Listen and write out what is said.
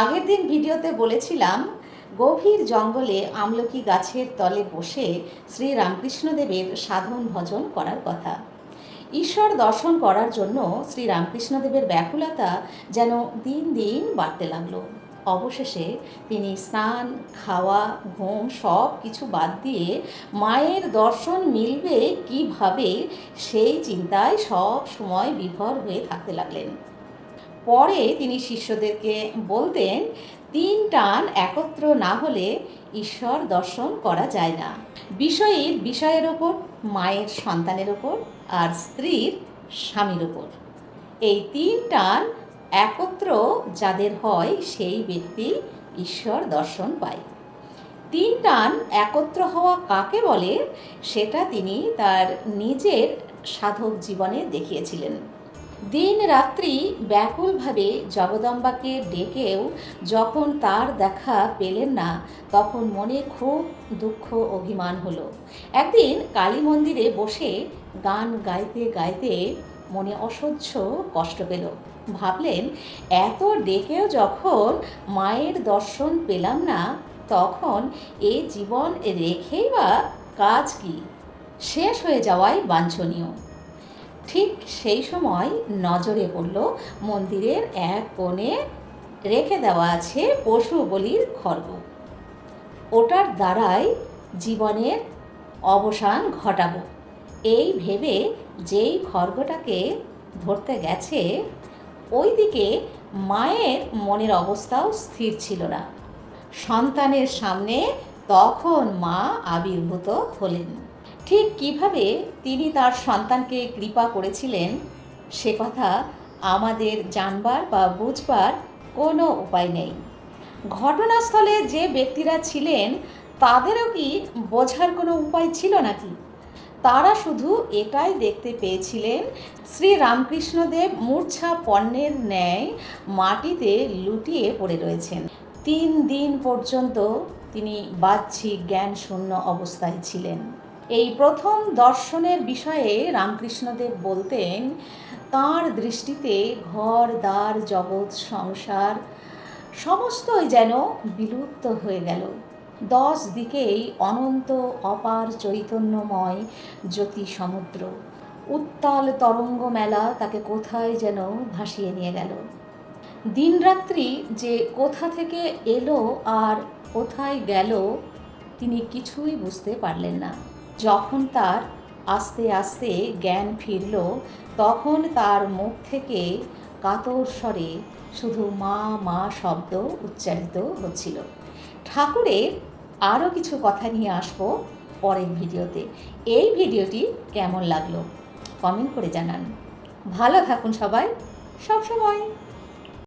আগের দিন ভিডিওতে বলেছিলাম, গভীর জঙ্গলে আমলকি গাছের তলে বসে শ্রী রামকৃষ্ণদেবের সাধন ভজন করার কথা। ঈশ্বর দর্শন করার জন্য শ্রী রামকৃষ্ণদেবের ব্যাকুলতা যেন দিন দিন বাড়তে লাগল। অবশেষে তিনি স্নান, খাওয়া, ঘুম সব কিছু বাদ দিয়ে মায়ের দর্শন মিলবে কীভাবে সেই চিন্তায় সব সময় বিভোর হয়ে থাকতে লাগলেন। পরে তিনি শিষ্যদেরকে বলতেন, তিন টান একত্র না হলে ঈশ্বর দর্শন করা যায় না। বিষয়ীর বিষয়ের ওপর, মায়ের সন্তানের ওপর, আর স্ত্রীর স্বামীর ওপর। এই তিন টান একত্র যাদের হয়, সেই ব্যক্তি ঈশ্বর দর্শন পায়। তিন টান একত্র হওয়া কাকে বলে, সেটা তিনি তার নিজের সাধক জীবনে দেখিয়েছিলেন। দিন রাত্রি ব্যাকুলভাবে জগদম্বাকে ডেকেও যখন তার দেখা পেলেন না, তখন মনে খুব দুঃখ অভিমান হলো। একদিন কালী মন্দিরে বসে গান গাইতে গাইতে মনে অসহ্য কষ্ট পেল। ভাবলেন, এত ডেকেও যখন মায়ের দর্শন পেলাম না, তখন এ জীবন রেখেই বা কাজ কি? শেষ হয়ে যাওয়াই বাঞ্ছনীয়। ঠিক সেই সময় নজরে পড়ল মন্দিরের এক কোণে রেখে দেওয়া আছে পশু বলির খর্গ। ওটার দ্বারাই জীবনের অবসান ঘটাবো। এই ভেবে যেই খর্গটাকে ধরতে গেছে ওই দিকে মায়ের মনের অবস্থাও স্থির ছিল না। সন্তানের সামনে তখন মা আবির্ভূত হলেন। ঠিক কীভাবে তিনি তার সন্তানকে কৃপা করেছিলেন, সে কথা আমাদের জানবার বা বুঝবার কোনো উপায় নেই। ঘটনাস্থলে যে ব্যক্তিরা ছিলেন, তাদেরও কি বোঝার কোনো উপায় ছিল নাকি? তারা শুধু এটাই দেখতে পেয়েছিলেন, শ্রী রামকৃষ্ণদেব মূর্ছা পণ্যের ন্যায় মাটিতে লুটিয়ে পড়ে রয়েছেন। তিন দিন পর্যন্ত তিনি বাহ্যিক জ্ঞান শূন্য অবস্থায় ছিলেন। এই প্রথম দর্শনের বিষয়ে রামকৃষ্ণদেব বলতেন, তাঁর দৃষ্টিতে ঘর, দ্বার, জগৎ, সংসার সমস্তই যেন বিলুপ্ত হয়ে গেল। দশ দিকেই অনন্ত, অপার, চৈতন্যময় জ্যোতি সমুদ্র উত্তাল তরঙ্গ মেলা তাকে কোথায় যেন ভাসিয়ে নিয়ে গেল। দিনরাত্রি যে কোথা থেকে এলো আর কোথায় গেল তিনি কিছুই বুঝতে পারলেন না। যখন তার আস্তে আস্তে জ্ঞান ফিরল, তখন তার মুখ থেকে কাতর স্বরে শুধু মা মা শব্দ উচ্চারিত হচ্ছিল। ঠাকুরের আরও কিছু কথা নিয়ে আসব পরের ভিডিওতে। এই ভিডিওটি কেমন লাগল? কমেন্ট করে জানান। ভালো থাকুন সবাই। সব সময়